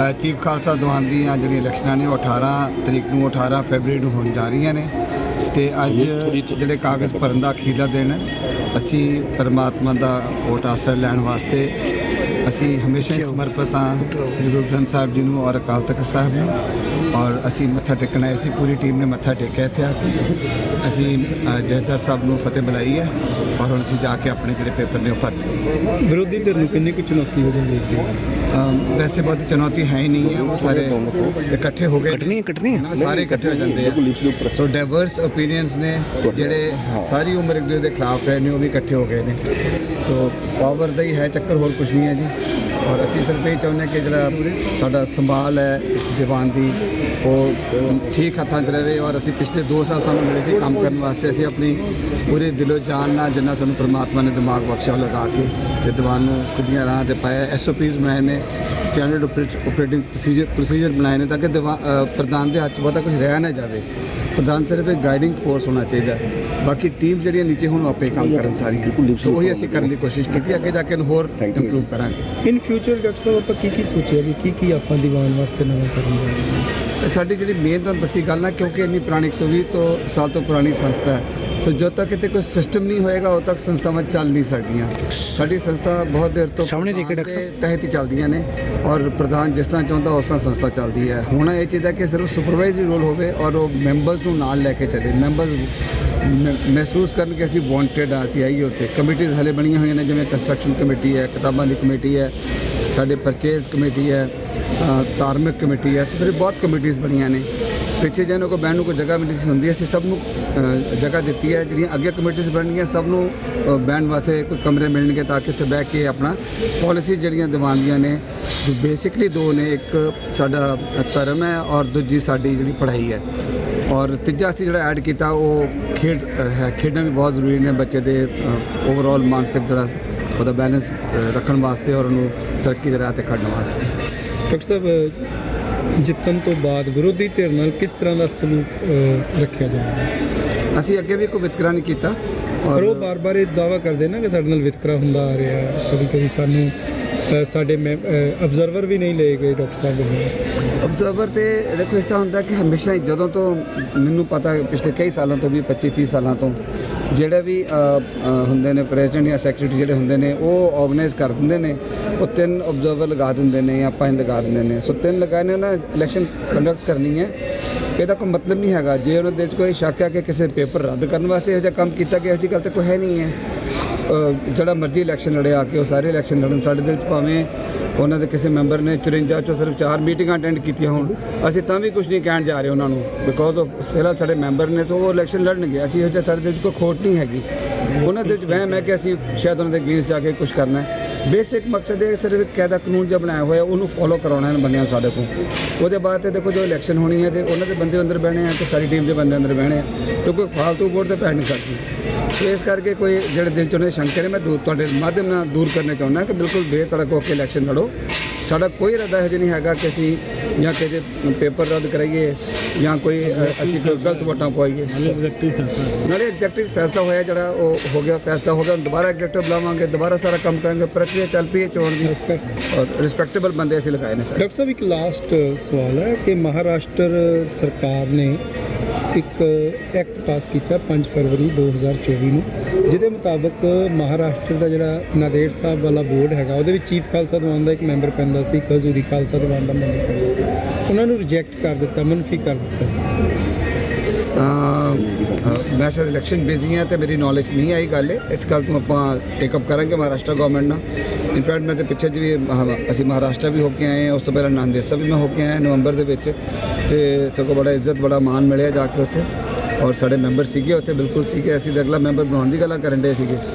ਅ, chief Khalsa Diwan ਦੀਆਂ ਜਿਹੜੀਆਂ ਇਲੈਕਸ਼ਨਾਂ ਨੇ ਉਹ 18 ਤਰੀਕ ਨੂੰ 18 ਫੈਬਰਰੀ ਨੂੰ ਹੋਣ ਜਾ ਰਹੀਆਂ ਨੇ ਤੇ ਅੱਜ ਜਿਹੜੇ ਕਾਗਜ਼ ਭਰਨ ਦਾ ਅਖੀਰਲਾ ਦਿਨ ਹੈ ਅਸੀਂ ਪਰਮਾਤਮਾ ਦਾ ਵੋਟ ਆਸਰਾ ਲੈਣ ਵਾਸਤੇ ਅਸੀਂ ਹਮੇਸ਼ਾ ਹੀ ਸਮਰਪਿਤ ਹਾਂ। ਸ੍ਰੀ ਗੁਰੂ ਗ੍ਰੰਥ ਸਾਹਿਬ ਜੀ ਨੂੰ ਔਰ ਅਕਾਲ ਤਖਤ ਸਾਹਿਬ ਨੂੰ। ਔਰ ਅਸੀਂ ਮੱਥਾ ਟੇਕਣ ਆਏ ਸੀ ਪੂਰੀ ਟੀਮ ਨੇ ਮੱਥਾ ਟੇਕਿਆ ਇੱਥੇ ਆ ਕੇ। ਅਸੀਂ ਅ, ਜਥੇਦਾਰ ਸਾਹਿਬ ਨੂੰ ਫਤਿਹ ਬੁਲਾਈ ਹੈ ਔਰ ਹੁਣ ਅਸੀਂ ਜਾ ਕੇ ਆਪਣੇ ਜਿਹੜੇ ਪੇਪਰ ਨੇ ਉਹ ਭਰ ਲਏ। ਵਿਰੋਧੀ ਧਿਰ ਨੂੰ ਕਿੰਨੀ ਕੁ ਚੁਣੌਤੀ ਵਜੋਂ ਦੇਖਦੇ ਹੋ ਅਮ ਵੈਸੇ ਬਹੁਤ ਚੁਣੌਤੀ ਹੈ ਹੀ ਨਹੀਂ ਹੈ ਉਹ ਸਾਰੇ ਇਕੱਠੇ ਹੋ ਗਏ। ਕੱਟਣੀ ਕੱਟਣੀ ਸਾਰੇ ਇਕੱਠੇ ਹੋ ਜਾਂਦੇ ਆ। ਸੋ ਡਾਈਵਰਸ ਓਪੀਨੀਅਨਸ ਨੇ ਜਿਹੜੇ ਸਾਰੀ ਉਮਰ ਇੱਕ ਦੂਜੇ ਦੇ ਖਿਲਾਫ ਰਹੇ ਨੇ ਉਹ ਵੀ ਇਕੱਠੇ ਹੋ ਗਏ ਨੇ। ਸੋ ਪਾਵਰ ਦਾ ਹੀ ਹੈ ਚੱਕਰ ਹੋਰ ਕੁਝ ਨਹੀਂ ਹੈ ਜੀ। ਔਰ ਅਸੀਂ ਸਿਰਫ ਇਹ ਚਾਹੁੰਦੇ ਹਾਂ ਕਿ ਜਿਹੜਾ ਸਾਡਾ ਸੰਭਾਲ ਹੈ ਦੀਵਾਨ ਦੀ ਉਹ ਠੀਕ ਹੱਥਾਂ 'ਚ ਰਹੇ ਔਰ ਅਸੀਂ ਪਿਛਲੇ 2 ਸਾਲ ਸਾਨੂੰ ਮਿਲੇ ਸੀ ਕੰਮ ਕਰਨ ਵਾਸਤੇ। ਅਸੀਂ ਆਪਣੀ ਪੂਰੇ ਦਿਲੋਂ ਜਾਨ ਨਾਲ ਜਿੰਨਾ ਸਾਨੂੰ ਪ੍ਰਮਾਤਮਾ ਨੇ ਦਿਮਾਗ ਬਖਸ਼ਿਆ ਲਗਾ ਕੇ ਤੇ ਦੀਵਾਨ ਨੂੰ ਸਿੱਧੀਆਂ ਰਾਹਾਂ ਤੇ ਪਾਇਆ। ਐਸਓਪੀਜ਼ ਬਣਾਏ ਨੇ ਸਟੈਂਡਰਡ ਆਪਰੇਟਿੰਗ ਪ੍ਰੋਸੀਜਰ ਪ੍ਰੋਸੀਜਰ ਬਣਾਏ ਨੇ ਤਾਂ ਕਿ ਦੀਵਾ- ਅ, ਪ੍ਰਧਾਨ ਦੇ ਹੱਥ 'ਚ ਬਹੁਤਾ ਕੁਝ ਰਹਿ ਨਾ ਜਾਵੇ। ਪ੍ਰਧਾਨ ਸਿਰਫ ਇੱਕ ਗਾਈਡਿੰਗ ਫੋਰਸ ਹੋਣਾ ਚਾਹੀਦਾ ਬਾਕੀ ਟੀਮ ਜਿਹੜੀਆਂ ਨੀਚੇ ਹੁਣ ਆਪੇ ਕੰਮ ਕਰਨ ਸਾਰੀਆਂ ਸੋ ਉਹੀ ਅਸੀਂ ਕਰਨ ਦੀ ਕੋਸ਼ਿਸ਼ ਕੀਤੀ ਅੱਗੇ ਜਾ ਕੇ ਇਹਨੂੰ ਹੋਰ ਇੰਪਰੂਵ ਕਰਾਂਗੇ। ਇਨ ਫਿਊਚਰ ਡਾਕਟਰ ਸਾਹਿਬ ਆਪਾਂ ਕੀ ਕੀ ਸੋਚਿਆ ਵੀ ਕੀ ਕੀ ਆਪਾਂ ਦੀਵਾਨ ਵਾਸਤੇ ਨਵਾਂ ਕਰਨ ਜਾ ਰਹੇ ਹਾਂ ਤੇ ਸਾਡੀ ਜਿਹੜੀ ਮੇਨ ਤੁਹਾਨੂੰ ਦੱਸੀ ਗੱਲ ਨਾ ਕਿਉਂਕਿ ਇੰਨੀ ਪੁਰਾਣੀ 120 ਤੋਂ ਸਾਲ ਤੋਂ ਪੁਰਾਣੀ ਸੰਸਥਾ ਹੈ। ਸੋ ਜਦੋਂ ਤੱਕ ਇੱਥੇ ਕੋਈ ਸਿਸਟਮ ਨਹੀਂ ਹੋਏਗਾ ਉਦੋਂ ਤੱਕ ਸੰਸਥਾਵਾਂ ਚੱਲ ਨਹੀਂ ਸਕਦੀਆਂ। ਸਾਡੀ ਸੰਸਥਾ ਬਹੁਤ ਦੇਰ ਤੋਂ ਸਾਹਮਣੇ ਦੇ ਕੇ ਤਹਿਤ ਹੀ ਚੱਲਦੀਆਂ ਨੇ ਔਰ ਪ੍ਰਧਾਨ ਜਿਸ ਤਰ੍ਹਾਂ ਚਾਹੁੰਦਾ ਉਸ ਤਰ੍ਹਾਂ ਸੰਸਥਾ ਚੱਲਦੀ ਹੈ। ਹੁਣ ਇਹ ਚਾਹੀਦਾ ਕਿ ਸਿਰਫ ਸੁਪਰਵਾਈਜ਼ਰੀ ਰੋਲ ਹੋਵੇ ਔਰ ਉਹ ਮੈਂਬਰਸ ਨੂੰ ਨਾਲ ਲੈ ਕੇ ਚੱਲੇ। ਮੈਂਬਰਸ ਮਹਿਸੂਸ ਕਰਨ ਕਿ ਅਸੀਂ ਵਾਂਟਡ ਆ ਅਸੀਂ ਆਈਏ ਉੱਥੇ। ਕਮੇਟੀਆਂ ਹਲੇ ਬਣੀਆਂ ਹੋਈਆਂ ਨੇ ਜਿਵੇਂ ਕੰਸਟਰਕਸ਼ਨ ਕਮੇਟੀ ਹੈ ਕਿਤਾਬਾਂ ਦੀ ਕਮੇਟੀ ਹੈ ਸਾਡੇ ਪਰਚੇਜ਼ ਕਮੇਟੀ ਹੈ ਧਾਰਮਿਕ ਕਮੇਟੀ ਹੈ ਸੋ ਸਾਰੇ ਬਹੁਤ ਕਮੇਟੀਆਂ ਬਣੀਆਂ ਨੇ। ਪਿੱਛੇ ਜਿਹਨਾਂ ਕੋ ਬਹਿਣ ਨੂੰ ਕੋਈ ਜਗ੍ਹਾ ਮਿਲੀ ਸੀ ਹੁੰਦੀ ਅਸੀਂ ਸਭ ਨੂੰ ਜਗ੍ਹਾ ਦਿੱਤੀ ਹੈ ਜਿਹੜੀਆਂ ਅੱਗੇ ਕਮੇਟੀਆਂ ਬਣਨੀਆਂ ਸਭ ਨੂੰ ਅ, ਬਹਿਣ ਵਾਸਤੇ ਕੋਈ ਕਮਰੇ ਮਿਲਣਗੇ ਤਾਂ ਕਿ ਉੱਥੇ ਬਹਿ ਕੇ ਆਪਣਾ ਪਾਲਿਸੀ ਜਿਹੜੀਆਂ ਦਿਵਾਉਂਦੀਆਂ ਨੇ ਜੋ ਬੇਸਿਕਲੀ ਦੋ ਨੇ ਇੱਕ ਸਾਡਾ ਧਰਮ ਹੈ ਔਰ ਦੂਜੀ ਸਾਡੀ ਜਿਹੜੀ ਪੜ੍ਹਾਈ ਹੈ। ਔਰ ਤੀਜਾ ਅਸੀਂ ਜਿਹੜਾ ਐਡ ਕੀਤਾ ਉਹ ਖੇਡ ਹੈ ਖੇਡਾਂ ਵੀ ਬਹੁਤ ਜ਼ਰੂਰੀ ਨੇ ਬੱਚੇ ਦੇ ਓਵਰਆਲ ਮਾਨਸਿਕ ਜਿਹੜਾ ਉਹਦਾ ਬੈਲੈਂਸ ਰੱਖਣ ਵਾਸਤੇ ਔਰ ਉਹਨੂੰ ਤਰੱਕੀ ਦੇ ਰਾਹ ਤੇ ਖੜਨ ਵਾਸਤੇ। ਡਾਕਟਰ ਸਾਹਿਬ ਜਿੱਤਣ ਤੋਂ ਬਾਅਦ ਵਿਰੋਧੀ ਧਿਰ ਨਾਲ ਕਿਸ ਤਰ੍ਹਾਂ ਦਾ ਸਲੂਕ ਰੱਖਿਆ ਜਾਏਗਾ ਅਸੀਂ ਅੱਗੇ ਵੀ ਕੋਈ ਵਿਤਕਰਾ ਨਹੀਂ ਕੀਤਾ ਪਰ ਉਹ ਬਾਰ-ਬਾਰ ਇਹ ਦਾਵਾ ਕਰਦੇ ਨਾ ਕਿ ਸਾਡੇ ਨਾਲ ਵਿਤਕਰਾ ਹੁੰਦਾ ਆ ਰਿਹਾ ਕਦੀ ਕਦੀ ਸਾਨੂੰ ਸਾਡੇ ਅਬਜ਼ਰਵਰ ਵੀ ਨਹੀਂ ਲਏ ਗਏ ਡਾਕਟਰ ਸਾਹਿਬ ਵੱਲੋਂ ਅਬਜ਼ਰਵਰ ਤੇ ਦੇਖੋ, ਇਸ ਤਰ੍ਹਾਂ ਹੁੰਦਾ ਕਿ ਹਮੇਸ਼ਾ ਹੀ ਜਦੋਂ ਤੋਂ ਮੈਨੂੰ ਪਤਾ ਪਿਛਲੇ ਕਈ ਸਾਲਾਂ ਤੋਂ ਵੀ 25 30 ਸਾਲਾਂ ਤੋਂ, ਜਿਹੜੇ ਵੀ ਹੁੰਦੇ ਨੇ ਪ੍ਰੈਜ਼ੀਡੈਂਟ ਜਾਂ ਸੈਕਟਰੀ ਜਿਹੜੇ ਹੁੰਦੇ ਨੇ, ਉਹ ਆਰਗੇਨਾਈਜ਼ ਕਰ ਦਿੰਦੇ ਨੇ, ਉਹ ਤਿੰਨ ਅਬਜ਼ਰਵਰ ਲਗਾ ਦਿੰਦੇ ਨੇ ਜਾਂ ਪੰਜ ਲਗਾ ਦਿੰਦੇ ਨੇ। ਸੋ ਤਿੰਨ ਲਗਾਏ ਨੇ, ਉਹਨਾਂ ਇਲੈਕਸ਼ਨ ਕੰਡਕਟ ਕਰਨੀ ਹੈ। ਇਹਦਾ ਕੋਈ ਮਤਲਬ ਨਹੀਂ ਹੈਗਾ। ਜੇ ਉਹਨਾਂ ਦੇ ਵਿੱਚ ਕੋਈ ਸ਼ੱਕ ਹੈ ਕਿ ਕਿਸੇ ਪੇਪਰ ਰੱਦ ਕਰਨ ਵਾਸਤੇ ਇਹੋ ਜਿਹਾ ਕੰਮ ਕੀਤਾ ਗਿਆ, ਇਹੋ ਜਿਹੀ ਗੱਲ ਤਾਂ ਕੋਈ ਹੈ ਨਹੀਂ ਹੈ। ਜਿਹੜਾ ਮਰਜ਼ੀ ਇਲੈਕਸ਼ਨ ਲੜੇ ਆ ਕੇ ਉਹ ਸਾਰੇ ਇਲੈਕਸ਼ਨ ਲੜਨ। ਸਾਡੇ ਦਿਲ 'ਚ ਭਾਵੇਂ ਉਹਨਾਂ ਦੇ ਕਿਸੇ ਮੈਂਬਰ ਨੇ 54 ਚੋਂ ਸਿਰਫ 4 ਮੀਟਿੰਗਾਂ ਅਟੈਂਡ ਕੀਤੀਆਂ ਹੋਣ। ਅਸੀਂ ਤਾਂ ਵੀ ਕੁਝ ਨਹੀਂ ਕਹਿਣ ਜਾ ਰਹੇ ਉਹਨਾਂ ਨੂੰ ਬਿਕੋਜ਼ ਆਫ ਫਿਲਹਾਲ ਸਾਡੇ ਮੈਂਬਰ ਨੇ ਸੋ ਉਹ ਇਲੈਕਸ਼ਨ ਲੜਨਗੇ। ਅਸੀਂ ਇਹੋ ਜਿਹਾ ਸਾਡੇ ਦਿਲ 'ਚ ਕੋਈ ਖੋਟ ਨਹੀਂ ਹੈਗੀ। ਉਹਨਾਂ ਦੇ 'ਚ ਵਹਿਮ ਹੈ ਕਿ ਅਸੀਂ ਸ਼ਾਇਦ ਉਹਨਾਂ ਦੇ ਅਗੇਂਸਟ ਜਾ ਕੇ ਕੁਝ ਕਰਨਾ ਹੈ। ਬੇਸਿਕ ਮਕਸਦ ਇਹ ਸਿਰਫ ਕਾਇਦਾ ਕਾਨੂੰਨ ਜਿਹਾ ਬਣਾਇਆ ਹੋਇਆ, ਉਹਨੂੰ ਫੋਲੋ ਕਰਾਉਣਾ ਹੈ ਬੰਦਿਆਂ ਸਾਡੇ ਕੋਲ। ਉਹਦੇ ਬਾਅਦ ਤੇ ਦੇਖੋ ਜੋ ਇਲੈਕਸ਼ਨ ਹੋਣੀ ਹੈ ਤੇ ਉਹਨਾਂ ਦੇ ਬੰਦੇ ਅੰਦਰ ਬਹਿਣੇ ਆ ਤੇ ਸਾਡੀ ਟੀਮ ਦੇ ਬੰਦੇ ਅੰਦਰ ਬਹਿਣੇ ਆ। ਤੇ ਕੋਈ ਫਾਲਤੂ ਵੋਟ ਤੇ ਪੈ ਨਹੀਂ ਸਕਦੀ। ਇਸ ਕਰਕੇ ਕੋਈ ਜਿਹੜੇ ਦਿਲ ਚੋਂ ਸ਼ੰਕੇ ਨੇ ਮੈਂ ਦੂਰ ਤੁਹਾਡੇ ਮਾਧਿਅਮ ਨਾਲ ਦੂਰ ਕਰਨਾ ਚਾਹੁੰਦਾ ਕਿ ਬਿਲਕੁਲ ਬੇਤੜਕ ਹੋ ਕੇ ਇਲੈਕਸ਼ਨ ਲੜੋ। ਸਾਡਾ ਕੋਈ ਇਰਾਦਾ ਜਿਹਾ ਨਹੀਂ ਹੈਗਾ ਕਿ ਅਸੀਂ ਜਾਂ ਕਿਸੇ ਪੇਪਰ ਰੱਦ ਕਰਾਈਏ ਜਾਂ ਕੋਈ ਅਸੀਂ ਕੋਈ ਗਲਤ ਵੋਟਾਂ ਪਵਾਈਏ। ਨਾਲੇ ਐਗਜ਼ੈਕਟਿਵ ਫੈਸਲਾ ਹੋਇਆ। ਜਿਹੜਾ ਉਹ ਹੋ ਗਿਆ ਫੈਸਲਾ ਹੋ ਗਿਆ ਦੁਬਾਰਾ ਐਗਜ਼ੈਕਟਿਵ ਬੁਲਾਵਾਂਗੇ ਦੁਬਾਰਾ ਸਾਰਾ ਕੰਮ ਕਰਾਂਗੇ ਪ੍ਰਕਿਰਿਆ ਚੱਲ ਪਈ ਹੈ ਚੋਣ ਦੀ। ਔਰ ਰਿਸਪੈਕਟੇਬਲ ਬੰਦੇ ਅਸੀਂ ਲਗਾਏ ਨੇ ਸਾਰੇ। ਡਾਕਟਰ ਸਾਹਿਬ ਇੱਕ ਲਾਸਟ ਸਵਾਲ ਹੈ ਕਿ ਮਹਾਰਾਸ਼ਟਰ ਸਰਕਾਰ ਨੇ ਇੱਕ ਐਕਟ ਪਾਸ ਕੀਤਾ 5 ਫਰਵਰੀ 2024 ਨੂੰ, ਜਿਹਦੇ ਮੁਤਾਬਕ ਮਹਾਰਾਸ਼ਟਰ ਦਾ ਜਿਹੜਾ ਨਾਦੇੜ ਸਾਹਿਬ ਵਾਲਾ ਬੋਰਡ ਹੈਗਾ, ਉਹਦੇ ਵਿੱਚ ਚੀਫ ਖਾਲਸਾ ਦੀਵਾਨ ਦਾ ਇੱਕ ਮੈਂਬਰ ਪੈਂਦਾ ਸੀ ਕਜ਼ੂਰੀ ਖਾਲਸਾ ਦੀਵਾਨ ਦਾ ਮੈਂਬਰ ਪੈਂਦਾ ਸੀ। ਉਹਨਾਂ ਨੂੰ ਰਿਜੈਕਟ ਕਰ ਦਿੱਤਾ, ਮਨਫੀ ਕਰ ਦਿੱਤਾ। ਮੈਂ ਸ਼ਾਇਦ ਇਲੈਕਸ਼ਨ ਬਿਜ਼ੀ ਹਾਂ ਤੇ ਮੇਰੀ ਨੌਲੇਜ ਨਹੀਂ ਆਈ ਗੱਲ, ਇਸ ਗੱਲ ਤੋਂ ਆਪਾਂ ਟੇਕ ਅਪ ਕਰਾਂਗੇ ਮਹਾਰਾਸ਼ਟਰ ਗਵਰਨਮੈਂਟ ਨਾਲ। ਇਨਫੈਕਟ ਮੈਂ ਤੇ ਪਿੱਛੇ ਜੀ ਅਸੀਂ ਮਹਾਰਾਸ਼ਟਰ ਵੀ ਹੋ ਕੇ ਆਏ ਹਾਂ, ਉਸ ਤੋਂ ਪਹਿਲਾਂ ਨਾਂਦੇੜ ਵੀ ਮੈਂ ਹੋ ਕੇ ਆਇਆ ਨਵੰਬਰ ਦੇ ਵਿੱਚ। ਤੇ ਸਗੋਂ ਬੜਾ ਇੱਜ਼ਤ, ਬੜਾ ਮਾਣ ਮਿਲਿਆ ਜਾ ਕੇ ਉੱਥੇ। ਔਰ ਸਾਡੇ ਮੈਂਬਰ ਸੀਗੇ ਉੱਥੇ, ਬਿਲਕੁਲ ਸੀਗੇ। ਅਸੀਂ ਤਾਂ ਅਗਲਾ ਮੈਂਬਰ ਬਣਾਉਣ ਦੀ ਗੱਲਾਂ ਕਰਨ ਦੇ ਸੀਗੇ।